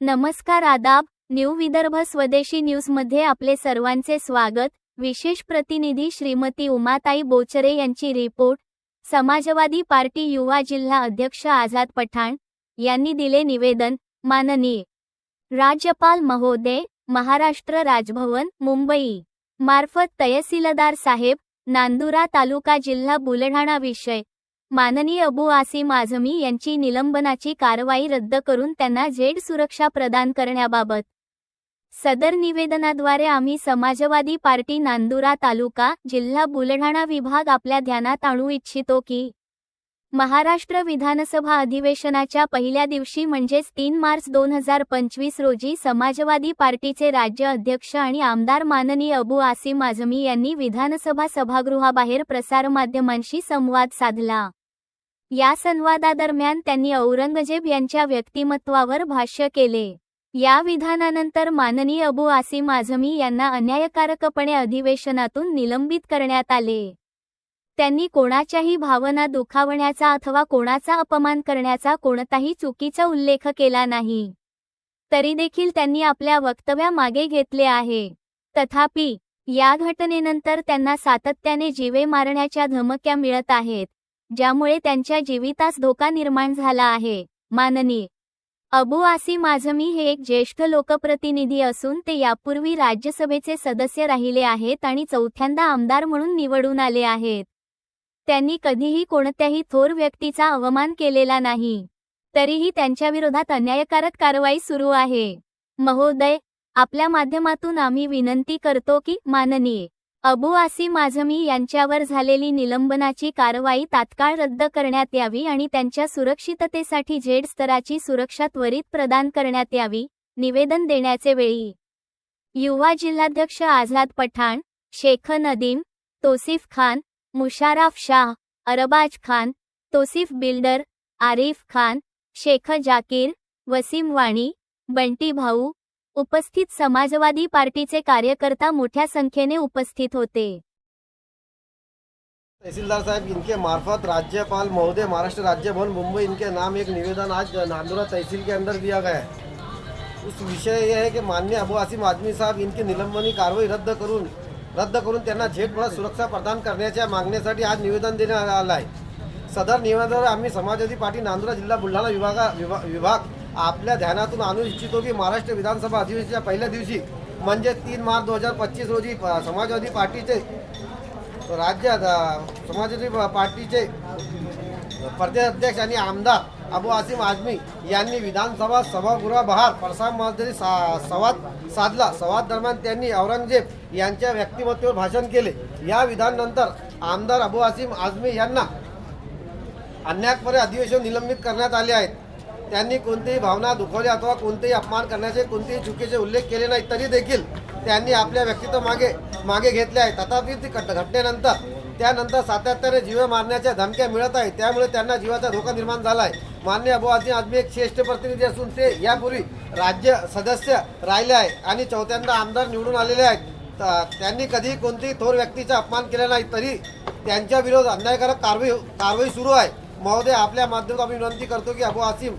नमस्कार आदाब न्यू विदर्भ स्वदेशी न्यूजमध्ये आपले सर्वांचे स्वागत. विशेष प्रतिनिधी श्रीमती उमाताई बोचरे यांची रिपोर्ट. समाजवादी पार्टी युवा जिल्हा अध्यक्ष आझाद पठाण यांनी दिले निवेदन. माननीय. राज्यपाल महोदय महाराष्ट्र राजभवन मुंबई. मार्फत तहसीलदार साहेब नांदुरा तालुका जिल्हा बुलढाणा विषय. माननीय अबू आसिम आझमी यांची निलंबनाची कारवाई रद्द करून त्यांना झेड सुरक्षा प्रदान करण्याबाबत. सदर निवेदनाद्वारे आम्ही समाजवादी पार्टी नांदुरा तालुका जिल्हा बुलढाणा विभाग आपल्या ध्यानात आणू इच्छितो की महाराष्ट्र विधानसभा अधिवेशनाच्या पहिल्या दिवशी म्हणजेच तीन मार्च दोन हजार पंचवीस रोजी समाजवादी पार्टीचे राज्य अध्यक्ष आणि आमदार माननीय अबू आसिम आझमी यांनी विधानसभा सभागृहाबाहेर प्रसारमाध्यमांशी संवाद साधला. या संवादादरम्यान त्यांनी औरंगजेब यांच्या व्यक्तिमत्वावर भाष्य केले. या विधानानंतर माननीय अबू आसिम आझमी यांना अन्यायकारकपणे अधिवेशनातून निलंबित करण्यात आले. त्यांनी कोणाच्याही भावना दुखावण्याचा अथवा कोणाचा अपमान करण्याचा कोणताही चुकीचा उल्लेख केला नाही. तरी देखील त्यांनी आपल्या वक्तव्यामागे घेतले आहे. तथापि या घटनेनंतर त्यांना सातत्याने जीवे मारण्याच्या धमक्या मिळत आहेत ज्यामुळे त्यांच्या जीवितास धोका निर्माण झाला आहे. माननीय अबू आसिम आझमी हे एक ज्येष्ठ लोकप्रतिनिधी असून ते यापूर्वी राज्यसभेचे सदस्य राहिले आहेत आणि चौथ्यांदा आमदार म्हणून निवडून आले आहेत. त्यांनी कधीही कोणत्याही थोर व्यक्तीचा अवमान केलेला नाही. तरीही त्यांच्याविरोधात अन्यायकारक कारवाई सुरू आहे. महोदय आपल्या माध्यमातून आम्ही विनंती करतो की माननीय अबू आसिम आझमी यांच्यावर झालेली निलंबनाची कारवाई तात्काळ रद्द करण्यात यावी आणि त्यांच्या सुरक्षिततेसाठी झेड स्तराची सुरक्षा त्वरित प्रदान करण्यात यावी निवेदन देण्याचे वेळी. युवा जिल्हाध्यक्ष आझाद पठाण शेख नदीम तोसिफ खान मुशाराफ शाह अरबाज खान तोसिफ बिल्डर आरिफ खान शेख जाकीर वसीम वाणी बंटी भाऊ उपस्थित समाजवादी पार्टीचे कार्यकर्ता मोठ्या संख्येने उपस्थित होते. तहसीलदार साहब इनके मार्फत राज्यपाल महोदय महाराष्ट्र राज्य भवन मुंबई इनके नाम एक निवेदन आज नांदुरा तहसील के अंदर दिया गया है। उस विषय यह है कि माननीय अबू आसिम आदमी साहब इनकी निलंबनी कारवाई रद्द करून रद्द करून त्यांना झेडपळा सुरक्षा प्रदान करण्याच्या मागणीसाठी आज निवेदन देण्यात आलं आहे. सदर निवेदनावर आम्ही समाजवादी पार्टी नांदुरा जिल्हा बुलढाणा विभागा विभा विभाग आपल्या ध्यानातून आणू इच्छितो की महाराष्ट्र विधानसभा अधिवेशनाच्या पहिल्या दिवशी म्हणजे तीन मार्च दोन हजार पच्चीस रोजी प- समाजवादी पार्टीचे राज्य समाजवादी पार्टीचे प्रदेश अध्यक्ष आणि आमदार अबू आसिम आझमी यांनी विधानसभा सभागृहाबाहेर महाजरी सा संवाद साधला. संवाद दरम्यान त्यांनी औरंगजेब यांच्या व्यक्तिमत्वावर भाषण केले. या विधानानंतर आमदार अबू आसिम आझमी यांना अन्यायपणे अधिवेशन निलंबित करण्यात आले आहेत. त्यांनी कोणतीही भावना दुखवली अथवा कोणतेही अपमान करण्याचे कोणतेही चुकीचे उल्लेख केले नाही तरी देखील त्यांनी आपल्या व्यक्तित्व मागे मागे घेतले आहे तथापि ती घटनेनंतर त्यानंतर सातत्याने जीवे मारण्याच्या धमक्या मिळत आहेत. त्यामुळे त्यांना जीवाचा धोका निर्माण झाला आहे. मान्य अबुआजी आझमी आझमी एक श्रेष्ठ प्रतिनिधी असून ते यापूर्वी राज्य सदस्य राहिले आहे आणि चौथ्यांदा आमदार निवडून आलेले आहेत. त्यांनी कधीही कोणतीही थोर व्यक्तीचा अपमान केला नाही तरी त्यांच्या विरोध अन्यायकारक कारवाई हो- कारवाई सुरू आहे. महोदय आपल्या माध्यमात आम्ही विनंती करतो की अबू आसिम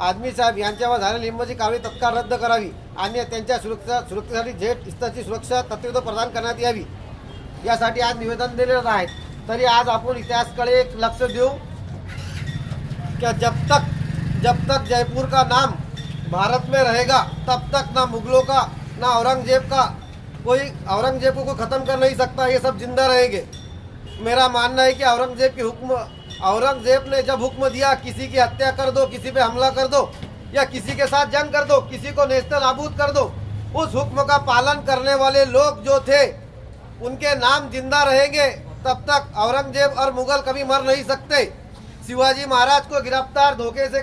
आदमी साहेब यांच्यावर झालेली लिंबाची कारवाई तत्काळ रद्द करावी आणि त्यांच्या सुरक्षा सुरक्षेसाठी झेट स्तरची सुरक्षा तातडीनं प्रदान करण्यात यावी. यासाठी आज निवेदन दिलेलं आहे. तरी आज आपण इतिहासकडे एक लक्ष देऊ. कि जब तक जब तक जयपुर का नाम भारत में रहेगा, तब तक ना मुगलों का, ना औरंगज़ेब का, कोई औरंगज़ेब को ख़त्म कर नहीं सकता, ये सब ज़िंदा रहेंगे। मेरा मानना है कि औरंगज़ेब की हुक्म, औरंगज़ेब ने जब हुक्म दिया, किसी की हत्या कर दो, किसी पे हमला कर दो, या किसी के साथ जंग कर दो, किसी को नेस्तर नाबूद कर दो, उस हुक्म का पालन करने वाले लोग जो थे, उनके नाम ज़िंदा रहेंगे, तब तक औरंगज़ेब और मुगल कभी मर नहीं सकते। शिवाजी महाराज को गिरफ़्तार धोखे से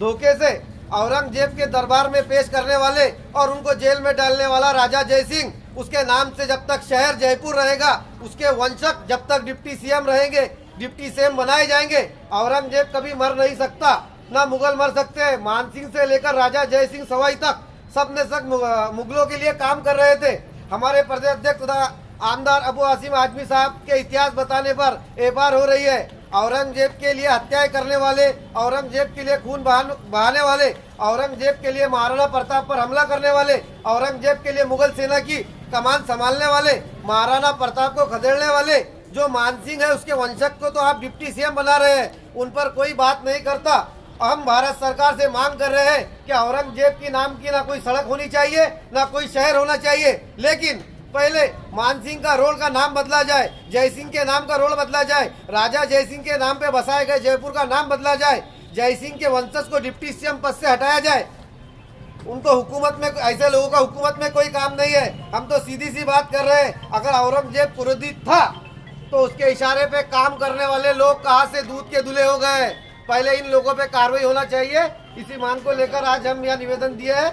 धोखे से औरंगज़ेब के दरबार में पेश करने वाले और उनको जेल में डालने वाला राजा जय सिंह, उसके नाम से जब तक शहर जयपुर रहेगा, उसके वंशक जब तक डिप्टी सीएम रहेंगे, डिप्टी सीएम बनाए जाएँगे, औरंगज़ेब कभी मर नहीं सकता, ना मुगल मर सकते हैं। मानसिंह से लेकर राजा जय सिंह सवाई तक सबने सब मुगलों के लिए काम कर रहे थे। हमारे प्रदेश अध्यक्ष तथा आमदार अबू आसिम आजमी साहब के इतिहास बताने पर एफआर हो रही है। औरंगज़ेब के लिए हत्याएँ करने वाले, औरंगज़ेब के लिए खून बहान- वाले, औरंगज़ेब के लिए महाराणा प्रताप पर हमला करने वाले, औरंगज़ेब के लिए मुगल सेना की कमान संभालने वाले, महाराणा प्रताप को खदेड़ने वाले, जो मानसिंह है उसके वंशक को तो आप डिप्टी सीएम बना रहे हैं, उन पर कोई बात नहीं करता। हम भारत सरकार से मांग कर रहे हैं कि औरंगज़ेब के नाम की ना कोई सड़क होनी चाहिए, ना कोई शहर होना चाहिए, लेकिन पहले मानसिंह का रोल का नाम बदला जाए जयसिंह के नाम का रोल बदला जाए, राजा जयसिंह के नाम पे बसाए गए जयपुर का नाम बदला जाए जयसिंह के वंशज को डिप्टी सीएम पद से हटाया जाए। उनको हुकूमत में ऐसे लोगों का हुकूमत में कोई काम नहीं है। हम तो सीधी सी बात कर रहे हैं, अगर औरंगज़ेब क्रोधित था तो उसके इशारे पे काम करने वाले लोग कहाँ से दूध के दुले हो गए पहले इन लोगों पे कार्रवाई होना चाहिए। इसी मांग को लेकर आज हम यह निवेदन दिए हैं।